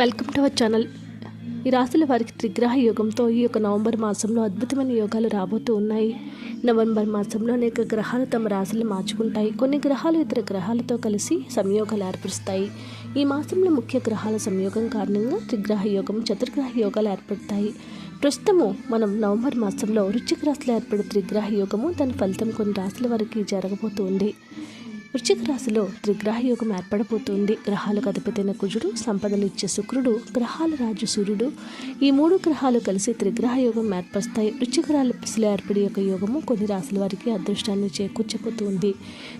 Welcome to our channel ఈ రాశుల వారికి త్రిగ్రహ యోగంతో ఈ యొక్క నవంబర్ మాసంలో అద్భుతమైన యోగాలు రాబోతూ ఉన్నాయి. నవంబర్ మాసంలో అనేక గ్రహాలు తమ రాశులు మార్చుకుంటాయి. కొన్ని గ్రహాలు ఇతర గ్రహాలతో కలిసి సంయోగాలు ఏర్పరుస్తాయి. ఈ మాసంలో ముఖ్య గ్రహాల సంయోగం కారణంగా త్రిగ్రహ యోగం చతుర్గ్రహ యోగాలు ఏర్పడతాయి. ప్రస్తుతము మనం నవంబర్ మాసంలో వృచ్చిక రాశిలో ఏర్పడే త్రిగ్రహ యోగము దాని ఫలితం కొన్ని రాశుల వారికి జరగబోతుంది వృశ్చిక రాశిలో త్రిగ్రహ యోగం ఏర్పడబోతుంది. గ్రహాలకు అధిపతైన కుజుడు సంపదలు ఇచ్చే శుక్రుడు గ్రహాల రాజు సూర్యుడు. ఈ మూడు గ్రహాలు కలిసి త్రిగ్రహ యోగం ఏర్పరుస్తాయి. వృశ్చిక రాశిలో ఏర్పడే యొక్క యోగము కొన్ని రాశుల వారికి అదృష్టాన్ని చేకూర్చబోతుంది.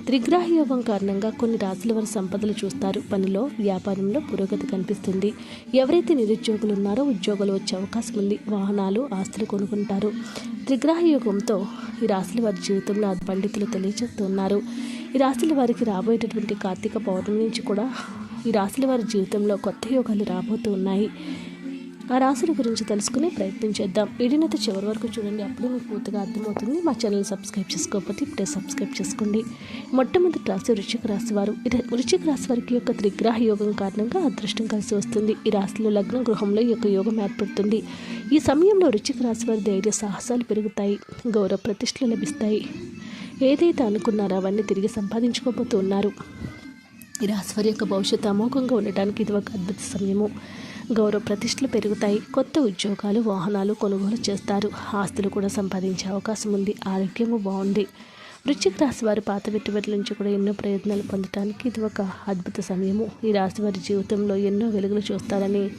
త్రిగ్రహ యోగం కారణంగా కొన్ని రాశుల వారి సంపదలు చూస్తారు. పనిలో వ్యాపారంలో పురోగతి కనిపిస్తుంది. ఎవరైతే నిరుద్యోగులు ఉన్నారో ఉద్యోగాలు వచ్చే అవకాశం ఉంది. వాహనాలు ఆస్తులు కొనుక్కుంటారు. త్రిగ్రహ యోగంతో ఈ రాశుల వారి జీవితంలో పండితులు తెలియజేస్తున్నారు. ఈ రాశుల వారికి రాబోయేటటువంటి కార్తీక పౌర్ణమి నుంచి కూడా ఈ రాశుల వారి జీవితంలో కొత్త యోగాలు రాబోతూ ఉన్నాయి. ఆ రాశుల గురించి తెలుసుకునే ప్రయత్నం చేద్దాం. వీడియోనైతే చివరి వరకు చూడండి. అప్పుడే మీకు పూర్తిగా అర్థమవుతుంది. మా ఛానల్ సబ్స్క్రైబ్ చేసుకోకపోతే ఇప్పుడే సబ్స్క్రైబ్ చేసుకోండి. మొట్టమొదటి రాశి వృశ్చిక రాశి వారు. ఇది వృశ్చిక రాశి వారికి యొక్క త్రిగ్రహ యోగం కారణంగా అదృష్టం కలిసి వస్తుంది. ఈ రాశిలో లగ్న గృహంలో ఈ యొక్క యోగం ఏర్పడుతుంది. ఈ సమయంలో వృశ్చిక రాశి వారి ధైర్య సాహసాలు పెరుగుతాయి. గౌరవ ప్రతిష్టలు లభిస్తాయి. ఏదైతే అనుకున్నారో అవన్నీ తిరిగి సంపాదించుకోబోతూ ఉన్నారు ఈ రాశివారి యొక్క భవిష్యత్తు అమోఘంగా ఉండటానికి ఇది ఒక అద్భుత సమయము. గౌరవ ప్రతిష్టలు పెరుగుతాయి. కొత్త ఉద్యోగాలు వాహనాలు కొనుగోలు చేస్తారు. ఆస్తులు కూడా సంపాదించే అవకాశం ఉంది. ఆరోగ్యము బాగుంది. వృశ్చిక రాశి వారి పాత పెట్టుబడుల నుంచి కూడా ఎన్నో ప్రయత్నాలు పొందడానికి ఇది ఒక అద్భుత సమయము. ఈ రాశి వారి జీవితంలో ఎన్నో వెలుగులు చూస్తారని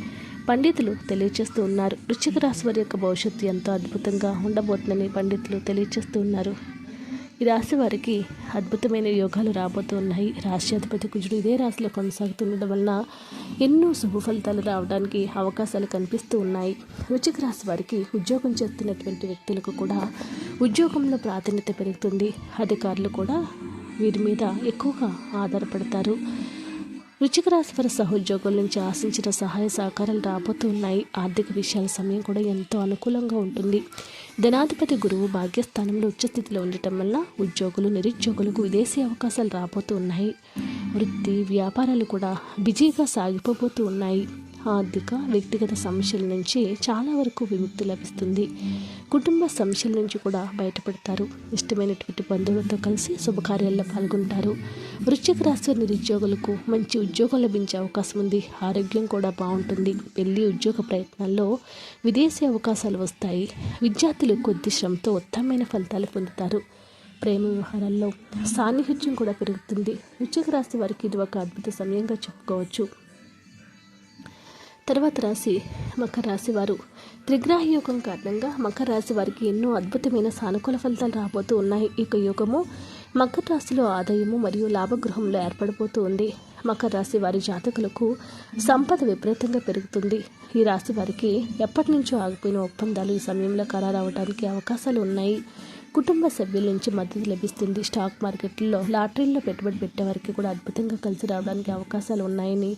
పండితులు తెలియజేస్తూ ఉన్నారు. వృశ్చిక రాశి వారి యొక్క భవిష్యత్తు ఎంతో అద్భుతంగా ఉండబోతుందని పండితులు తెలియజేస్తూ ఉన్నారు. ఈ రాశి వారికి అద్భుతమైన యోగాలు రాబోతున్నాయి. రాష్ట్రాధిపతి కుజుడు ఇదే రాశిలో కొనసాగుతుండడం వలన ఎన్నో శుభ ఫలితాలు రావడానికి అవకాశాలు కనిపిస్తూ ఉన్నాయి. వృచ్చిక రాశి వారికి ఉద్యోగం చేస్తున్నటువంటి వ్యక్తులకు కూడా ఉద్యోగంలో ప్రాధాన్యత పెరుగుతుంది. అధికారులు కూడా వీరి మీద ఎక్కువగా ఆధారపడతారు. వృచ్చిక రాశి వారి సహోద్యోగుల నుంచి ఆశించిన సహాయ సహకారాలు రాబోతున్నాయి ఆర్థిక విషయాల సమయం కూడా ఎంతో అనుకూలంగా ఉంటుంది. ధనాధిపతి గురువు భాగ్యస్థానంలో ఉచ్చస్థితిలో ఉండటం వల్ల ఉద్యోగులు నిరుద్యోగులకు విదేశీ అవకాశాలు రాబోతూ ఉన్నాయి. వృత్తి వ్యాపారాలు కూడా బిజీగా సాగిపోబోతూ ఉన్నాయి. ఆర్థిక వ్యక్తిగత సమస్యల నుంచి చాలా వరకు విముక్తి లభిస్తుంది. కుటుంబ సమస్యల నుంచి కూడా బయటపడతారు. ఇష్టమైనటువంటి బంధువులతో కలిసి శుభకార్యాల్లో పాల్గొంటారు. వృశ్చిక రాశి నిరుద్యోగులకు మంచి ఉద్యోగం లభించే అవకాశం ఉంది. ఆరోగ్యం కూడా బాగుంటుంది. పెళ్ళి ఉద్యోగ ప్రయత్నాల్లో విదేశీ అవకాశాలు వస్తాయి. విద్యార్థులు కొద్ది శ్రమతో ఉత్తమమైన ఫలితాలు పొందుతారు. ప్రేమ వ్యవహారాల్లో సాన్నిహిత్యం కూడా పెరుగుతుంది. వృశ్చిక రాశి వారికి ఇది ఒక అద్భుత సమయంగా చెప్పుకోవచ్చు. తర్వాత రాశి మకర రాశి వారు. త్రిగ్రహ యోగం కారణంగా మకర రాశి వారికి ఎన్నో అద్భుతమైన సానుకూల ఫలితాలు రాబోతూ ఉన్నాయి. ఈ యొక్క యోగము మకర రాశిలో ఆదాయము మరియు లాభగృహంలో ఏర్పడిపోతూ ఉంది. మకర రాశి వారి జాతకులకు సంపద విపరీతంగా పెరుగుతుంది. ఈ రాశి వారికి ఎప్పటి నుంచో ఆగిపోయిన ఒప్పందాలు ఈ సమయంలో ఖరారవడానికి అవకాశాలు ఉన్నాయి. కుటుంబ సభ్యుల నుంచి మద్దతు లభిస్తుంది. స్టాక్ మార్కెట్లో లాటరీల్లో పెట్టుబడి పెట్టే వారికి కూడా అద్భుతంగా కలిసి రావడానికి అవకాశాలు ఉన్నాయని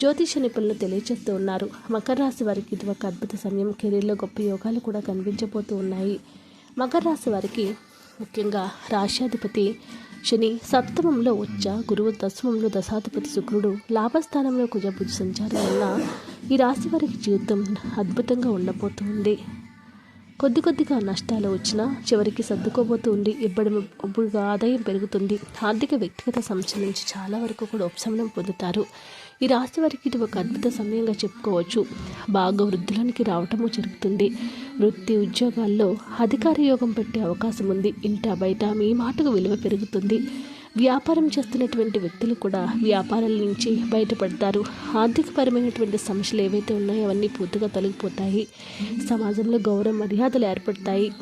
జ్యోతిష నిపుణులు తెలియజేస్తూ ఉన్నారు. మకర రాశి వారికి ఇది ఒక అద్భుత సమయం. కెరీర్లో గొప్ప యోగాలు కూడా కనిపించబోతూ ఉన్నాయి. మకర రాశి వారికి ముఖ్యంగా రాష్ట్రాధిపతి శని సప్తమంలో ఉచ్చ గురువు దశమంలో దశాధిపతి శుక్రుడు లాభస్థానంలో కుజభుజ సంచారం వల్ల ఈ రాశి వారికి జీవితం అద్భుతంగా ఉండబోతుంది. కొద్ది కొద్దిగా నష్టాలు వచ్చినా చివరికి సర్దుకోబోతుంది. ఇబ్బడి ఇప్పుడు ఆదాయం పెరుగుతుంది. ఆర్థిక వ్యక్తిగత సమస్యల నుంచి చాలా వరకు కూడా ఉపశమనం పొందుతారు. ఈ రాశి వారికి ఇది ఒక అద్భుత సమయంగా చెప్పుకోవచ్చు. బాగా వృద్ధులనికి రావటము జరుగుతుంది. వృత్తి ఉద్యోగాల్లో అధికార యోగం పెట్టే అవకాశం ఉంది. ఇంట బయట మీ మాటకు విలువ పెరుగుతుంది. వ్యాపారం చేస్తున్నటువంటి వ్యక్తులు కూడా వ్యాపారాల నుంచి బయటపడతారు. ఆర్థికపరమైనటువంటి సమస్యలు ఏవైతే ఉన్నాయో అవన్నీ పూర్తిగా తొలగిపోతాయి. సమాజంలో గౌరవ మర్యాదలు ఏర్పడతాయి.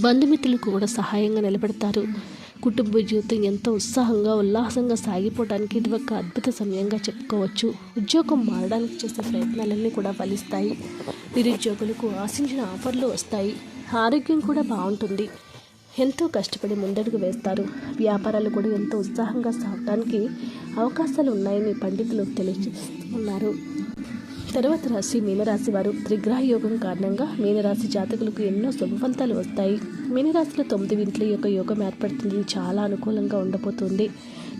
బంధుమిత్రులకు కూడా సహాయంగా నిలబడతారు. కుటుంబ జీవితం ఎంతో ఉత్సాహంగా ఉల్లాసంగా సాగిపోవడానికి ఇది ఒక అద్భుత సమయంగా చెప్పుకోవచ్చు. ఉద్యోగం మారడానికి చేసే ప్రయత్నాలన్నీ కూడా ఫలిస్తాయి. నిరుద్యోగులకు ఆశించిన ఆఫర్లు వస్తాయి. ఆరోగ్యం కూడా బాగుంటుంది. ఎంతో కష్టపడి ముందడుగు వేస్తారు. వ్యాపారాలు కూడా ఎంతో ఉత్సాహంగా సాగడానికి అవకాశాలు ఉన్నాయని పండితులు ఉన్నారు. తర్వాత రాశి మీనరాశి వారు త్రిగ్రహ యోగం కారణంగా మీనరాశి జాతకులకు ఎన్నో శుభ ఫలితాలు వస్తాయి. మీనరాశిలో తొమ్మిది ఇంట్లో యొక్క యోగం ఏర్పడుతుంది. చాలా అనుకూలంగా ఉండబోతుంది.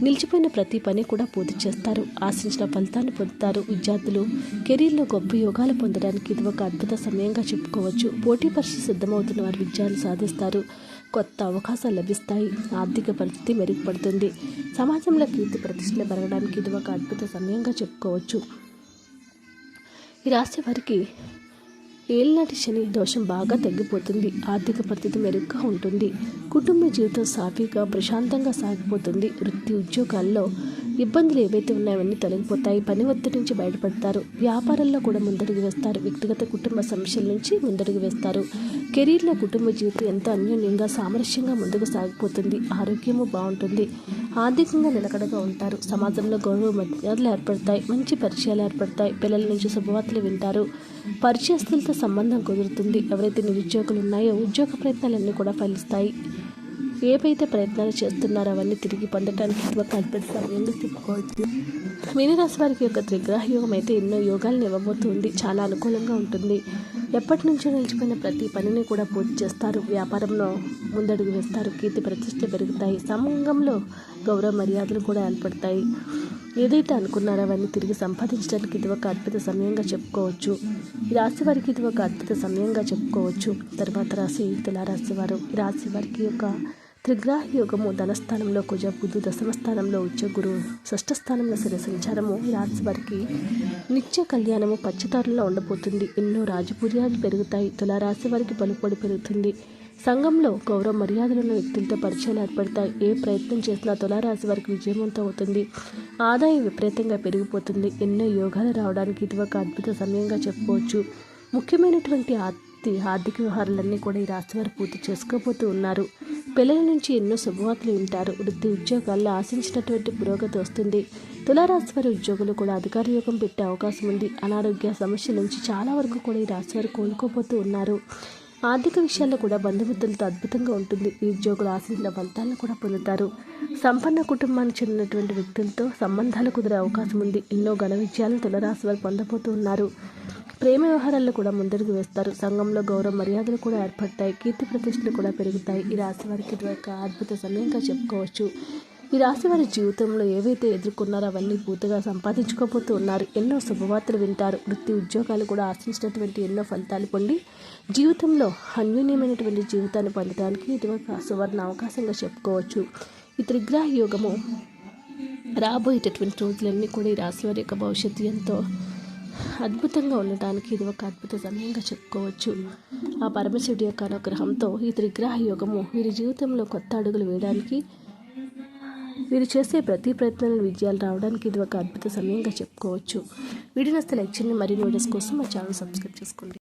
నిలిచిపోయిన ప్రతి పని కూడా పూర్తి చేస్తారు. ఆశించిన ఫలితాన్ని పొందుతారు. విద్యార్థులు కెరీర్లో గొప్ప యోగాలు పొందడానికి ఇది ఒక అద్భుత సమయంగా చెప్పుకోవచ్చు. పోటీ పరీక్ష సిద్ధమవుతున్న వారు విజయాలు సాధిస్తారు. కొత్త అవకాశాలు లభిస్తాయి. ఆర్థిక పరిస్థితి మెరుగుపడుతుంది. సమాజంలో కీర్తి ప్రతిష్టలు పెరగడానికి ఇది ఒక అద్భుత సమయంగా చెప్పుకోవచ్చు. ఈ రాశి వారికి ఏళ్ళనాటి శని దోషం బాగా తగ్గిపోతుంది. ఆర్థిక పరిస్థితి మెరుగ్గా ఉంటుంది. కుటుంబ జీవితం సాఫీగా ప్రశాంతంగా సాగిపోతుంది. వృత్తి ఉద్యోగాల్లో ఇబ్బందులు ఏవైతే ఉన్నాయో తొలగిపోతాయి. పని ఒత్తిడి నుంచి బయటపడతారు. వ్యాపారంలో కూడా ముందడుగు వేస్తారు. వ్యక్తిగత కుటుంబ సమస్యల నుంచి ముందడుగు వేస్తారు. కెరీర్లో కుటుంబ జీవితం ఎంతో అన్యోన్యంగా సామరస్యంగా ముందుకు సాగిపోతుంది. ఆరోగ్యము బాగుంటుంది. ఆర్థికంగా నిలకడగా ఉంటారు. సమాజంలో గౌరవ మర్యాదలు ఏర్పడతాయి. మంచి పరిచయాలు ఏర్పడతాయి. పిల్లల నుంచి శుభవార్తలు వింటారు. పరిచయస్తులతో సంబంధం కుదురుతుంది. ఎవరైతే నిరుద్యోగులు ఉన్నాయో ఉద్యోగ ప్రయత్నాలన్నీ కూడా ఫలిస్తాయి. ఏవైతే ప్రయత్నాలు చేస్తున్నారో అవన్నీ తిరిగి పొందడానికి ఒక అద్భుత సమయంగా చెప్పుకోవచ్చు. మీనరాశి వారికి యొక్క త్రిగ్రహ యోగం అయితే ఎన్నో యోగాలను ఇవ్వబోతుంది. చాలా అనుకూలంగా ఉంటుంది. ఎప్పటి నుంచో నిలిచిపోయిన ప్రతి పనిని కూడా పూర్తి చేస్తారు. వ్యాపారంలో ముందడుగు వేస్తారు. కీర్తి ప్రతిష్టలు పెరుగుతాయి. సంఘంలో గౌరవ మర్యాదలు కూడా ఏర్పడతాయి. ఏదైతే అనుకున్నారో అవన్నీ తిరిగి సంపాదించడానికి ఇది ఒక అద్భుత సమయంగా చెప్పుకోవచ్చు. ఈ రాశి వారికి ఇది ఒక అద్భుత సమయంగా చెప్పుకోవచ్చు. తర్వాత రాశి తులారాశి వారు. ఈ రాశి వారికి యొక్క త్రిగ్రహ యోగము ధనస్థానంలో కుజ బుధు దశమ స్థానంలో ఉచ్చ గురువు షష్ఠ స్థానంలో సరే సంచారము ఈ రాశి వారికి నిత్య కళ్యాణము పచ్చతారులో ఉండబోతుంది. ఎన్నో రాజపూర్యాలు పెరుగుతాయి. తులారాశి వారికి పలుపడి పెరుగుతుంది. సంఘంలో గౌరవ మర్యాదలున్న వ్యక్తులతో పరిచయాలు ఏర్పడతాయి. ఏ ప్రయత్నం చేసినా తులారాశి వారికి విజయవంతం అవుతుంది. ఆదాయం విపరీతంగా పెరిగిపోతుంది. ఎన్నో యోగాలు రావడానికి ఇది ఒక అద్భుత సమయంగా చెప్పుకోవచ్చు. ముఖ్యమైనటువంటి ఆర్థిక ఆర్థిక వ్యవహారాలన్నీ కూడా ఈ రాశి వారు పూర్తి చేసుకోబోతూ ఉన్నారు. పిల్లల నుంచి ఎన్నో శుభవార్తలు వింటారు. వృత్తి ఉద్యోగాల్లో ఆశించినటువంటి పురోగతి వస్తుంది. తులారాశి వారి ఉద్యోగులు కూడా అధికార యోగం పెట్టే అవకాశం ఉంది. అనారోగ్య సమస్యల నుంచి చాలా వరకు కూడా ఈ రాశి వారు కోలుకోబోతూ ఉన్నారు. ఆర్థిక విషయాల్లో కూడా బంధుమిత్రులతో అద్భుతంగా ఉంటుంది. ఈ ఉద్యోగులు ఆశించిన ఫలితాలను కూడా పొందుతారు. సంపన్న కుటుంబానికి చెందినటువంటి వ్యక్తులతో సంబంధాలు కుదిరే అవకాశం ఉంది. ఎన్నో ఘన విజయాలను తులరాశి వారు పొందబోతూ ఉన్నారు. ప్రేమ వ్యవహారాల్లో కూడా ముందడుగు వేస్తారు. సంఘంలో గౌరవ మర్యాదలు కూడా ఏర్పడతాయి. కీర్తి ప్రతిష్టలు కూడా పెరుగుతాయి. ఈ రాశి వారికి ఇది ఒక అద్భుత సమయంగా చెప్పుకోవచ్చు. ఈ రాశి వారి జీవితంలో ఏవైతే ఎదుర్కొన్నారో అవన్నీ పూర్తిగా సంపాదించుకోబోతూ ఉన్నారు. ఎన్నో శుభవార్తలు వింటారు. వృత్తి ఉద్యోగాలు కూడా ఆశించినటువంటి ఎన్నో ఫలితాలు పొంది జీవితంలో అన్యోన్యమైనటువంటి జీవితాన్ని పొందడానికి ఇది ఒక సువర్ణ అవకాశంగా చెప్పుకోవచ్చు. ఈ త్రిగ్రహ యోగము రాబోయేటటువంటి రోజులన్నీ కూడా ఈ రాశి వారి యొక్క భవిష్యత్తు ఎంతో అద్భుతంగా ఉండటానికి ఇది ఒక అద్భుత సమయంగా చెప్పుకోవచ్చు. ఆ పరమశివుడి యొక్క అనుగ్రహంతో ఈ త్రిగ్రహ యోగము వీరి జీవితంలో కొత్త అడుగులు వేయడానికి వీరు చేసే ప్రతి ప్రయత్నాలను విజయాలు రావడానికి ఇది ఒక అద్భుత సమయంగా చెప్పుకోవచ్చు. వీడియో నస్తే లైక్ చేయండి. మరిన్ని వీడియోస్ కోసం మా ఛానల్ సబ్స్క్రైబ్ చేసుకోండి.